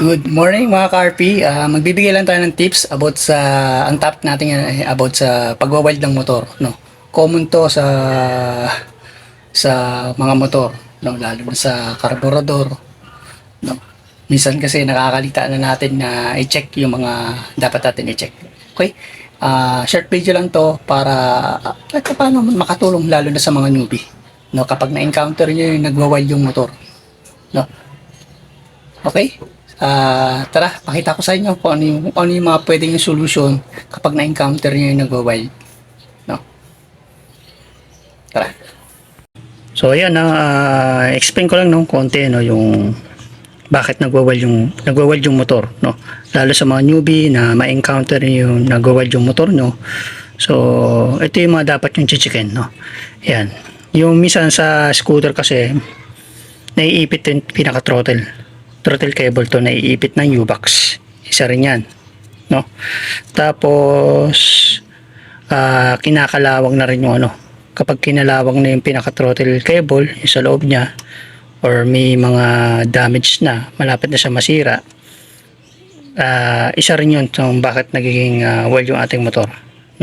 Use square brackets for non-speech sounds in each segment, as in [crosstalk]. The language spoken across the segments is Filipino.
Good morning mga ka-RP. Ah, magbibigay lang tayo ng tips about sa ang topic natin yan about sa pagwawild ng motor, no. Common to sa sa mga motor, no, lalo na sa karburador, no. Minsan kasi nakakalita na natin na i-check yung mga dapat natin i-check. Okay? Ah, short video lang to para uh, kahit paano makatulong lalo na sa mga newbie. No, kapag na-encounter niyo yung nagwawild yung motor. No. Okay? Ah, tara, pakita ko sa inyo kung ano yung, ano yung mga pwedeng yung solution kapag na-encounter nyo yung nagwa-wild. No? Tara. So, ayan, na explain ko lang no, konti no, yung bakit nagwa-wild yung, nagwa-wild yung motor. No? Lalo sa mga newbie na ma-encounter yung nagwa-wild yung motor nyo. So, ito yung mga dapat yung chichikin. No? Ayan. Yung minsan sa scooter kasi, naiipit yung pinaka-throttle throttle cable to na iipit ng U-box. Isa rin yan. No? Tapos, ah kinakalawang na rin yung ano. Kapag kinalawang na yung pinaka-throttle cable, yung sa loob niya, or may mga damage na, malapit na siya masira, ah isa rin yun kung bakit nagiging ah, well yung ating motor.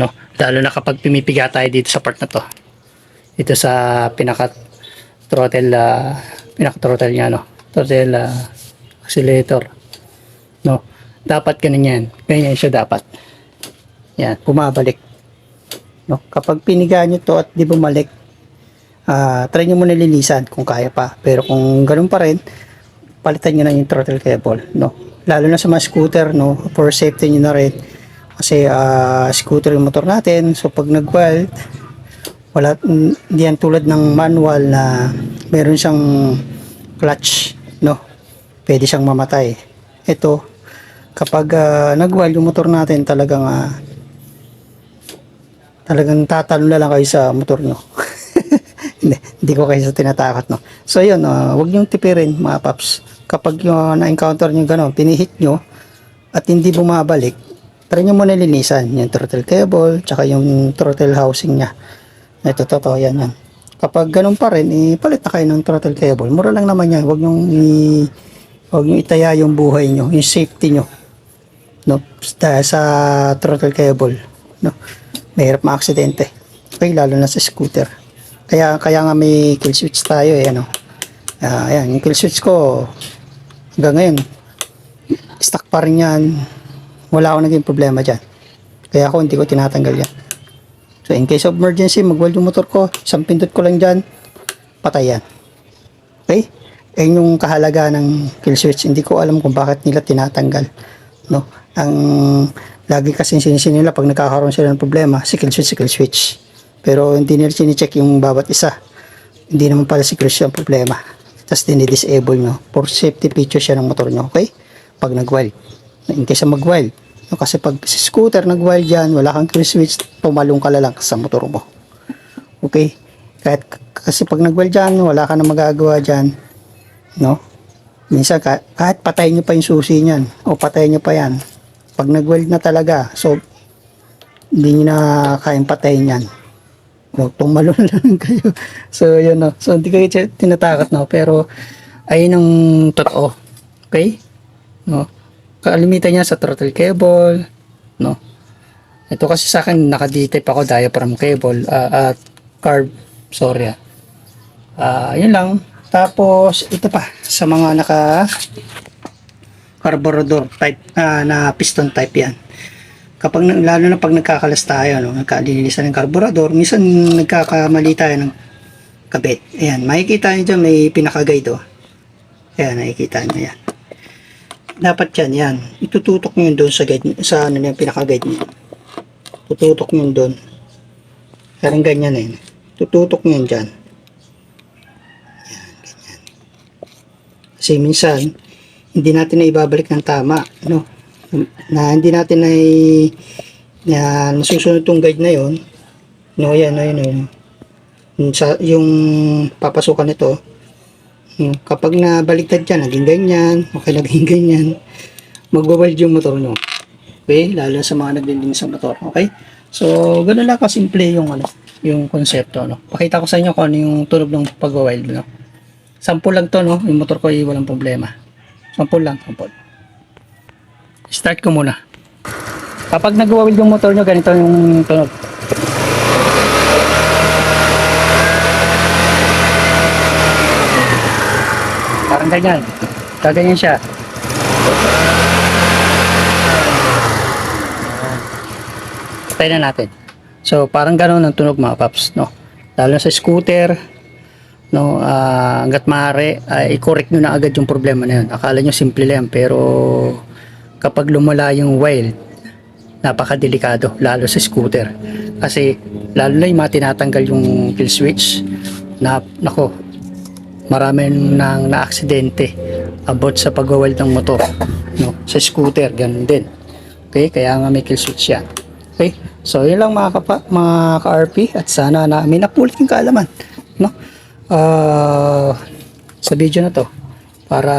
No? Lalo na kapag pimipiga tayo dito sa part na to. Dito sa pinaka-throttle, ah, pinaka-throttle niya, no? Throttle, ah, oscillator. No? Dapat ganun yan. Ganyan siya dapat. Yan, bumabalik. No? Kapag piniga nyo to at di bumalik, ah try nyo muna linisan kung kaya pa. Pero kung ganun pa rin, palitan nyo na yung throttle cable. No? Lalo na sa mga scooter, no? for safety nyo na rin. Kasi ah, scooter yung motor natin. So pag nag-wild, wala, mm, hindi yan tulad ng manual na meron siyang clutch. Pwede siyang mamatay. Ito, kapag uh, nag-wild yung motor natin, talagang ah, talagang tatalo na lang kayo sa motor nyo. [laughs] hindi, hindi ko kayo sa tinatakot, no. So, yun, uh, huwag niyong tipirin, mga paps. Kapag yung na-encounter nyo gano'n, pinihit nyo, at hindi bumabalik, try nyo muna linisan yung throttle cable, tsaka yung throttle housing niya. Ito, totoo, yan, yan. Kapag ganun pa rin, ipalit na kayo ng throttle cable. Mura lang naman yan. Huwag nyo i Huwag nyo itaya yung buhay nyo, yung safety nyo. No? Dahil sa throttle cable. No? Mahirap ma-aksidente. Okay, lalo na sa scooter. Kaya, kaya nga may kill switch tayo eh. Ano? Uh, ayan, yung kill switch ko, hanggang ngayon, stuck pa rin yan. Wala akong naging problema dyan. Kaya ako hindi ko tinatanggal yan. So in case of emergency, magwal yung motor ko, isang pindot ko lang dyan, patay yan. Okay? Ayun yung kahalaga ng kill switch. Hindi ko alam kung bakit nila tinatanggal. No? Ang lagi kasi sinisin nila pag nagkakaroon sila ng problema, si kill switch, si kill switch. Pero hindi nila sinicheck yung bawat isa. Hindi naman pala si kill switch ang problema. Tapos dinidisable nyo. For safety feature siya ng motor nyo. Okay? Pag nag-wild. In case mag-wild. No, kasi pag si scooter nag-wild yan, wala kang kill switch, pumalong ka lang sa motor mo. Okay? Kahit, kasi pag nag-wild dyan, wala ka na magagawa dyan no? Minsan kahit, kahit patayin nyo pa yung susi niyan o patayin nyo pa yan. Pag nag-weld na talaga, so hindi nyo na kayang patayin yan. No, tumalo na lang kayo. So, yun no. So, hindi kayo tinatakot no. Pero, ayun ang totoo. Okay? No. Kalimitan niya sa throttle cable. No. Ito kasi sa akin, nakaditip ako diaphragm cable uh, at carb. Sorry ah. Uh, yun lang. Tapos, ito pa, sa mga naka carburetor type, ah, na piston type yan. Kapag, lalo na pag nagkakalas tayo, no, nagkalinisan ng carburetor, minsan nagkakamali tayo ng kabit. Ayan, makikita nyo dyan, may pinaka-guide, oh. Ayan, nakikita nyo yan. Dapat yan, yan. Itututok nyo doon sa guide, sa ano yung pinaka-guide nyo. Tututok nyo doon. Parang ganyan eh. Tututok nyo dyan. Kasi minsan, hindi natin na ibabalik ng tama, no? Na hindi natin na, na nasusunod tong guide na yon. No, yan, no, yun, yun. Yung, sa, yung papasukan nito, no, kapag nabaliktad yan, naging ganyan, okay, naging [laughs] ganyan, magwawild yung motor nyo. Okay, lalo sa mga naglilinis sa motor, okay? So, ganun lang kasimple yung ano, yung konsepto, no? Pakita ko sa inyo kung ano yung tunog ng pagwawild, no? Sampul lang to, no? Yung motor ko ay walang problema. Sampul lang, sampul. Start ko muna. Kapag nag-wheel yung motor nyo, ganito yung tunog. Parang ganyan. Gaganyan siya. Patay na natin. So, parang gano'n ang tunog mga paps, no? Lalo sa scooter, no, ah, hanggat maaari, ay i-correct nyo na agad yung problema na yun. Akala nyo simple lang, pero kapag lumala yung wild, napakadelikado, lalo sa scooter. Kasi, lalo na yung mga tinatanggal yung kill switch, na, nako, marami nang na-aksidente about sa pag-wild ng motor, no, sa scooter, ganun din. Okay, kaya nga may kill switch yan. Okay, so yun lang mga, kapa, mga ka-RP at sana na may napulit yung kaalaman, no? Ah, sa video na to para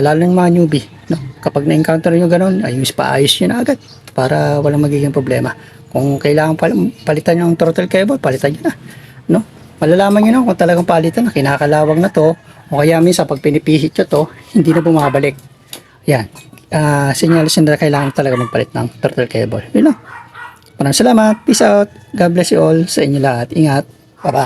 lalo ng mga newbie, no? Kapag na-encounter nyo ganun, ayos paayos nyo na agad para walang magiging problema. Kung kailangan pal- palitan yung throttle cable, palitan nyo na, no? Malalaman nyo na kung talagang palitan na, kinakalawang na to, o kaya minsan pag pinipihit nyo to, hindi na bumabalik. Yan. Ah, senyales na kailangan talaga magpalit ng turtle cable. Yun lang. Maraming salamat. Peace out. God bless you all sa inyo lahat. Ingat. Bye-bye.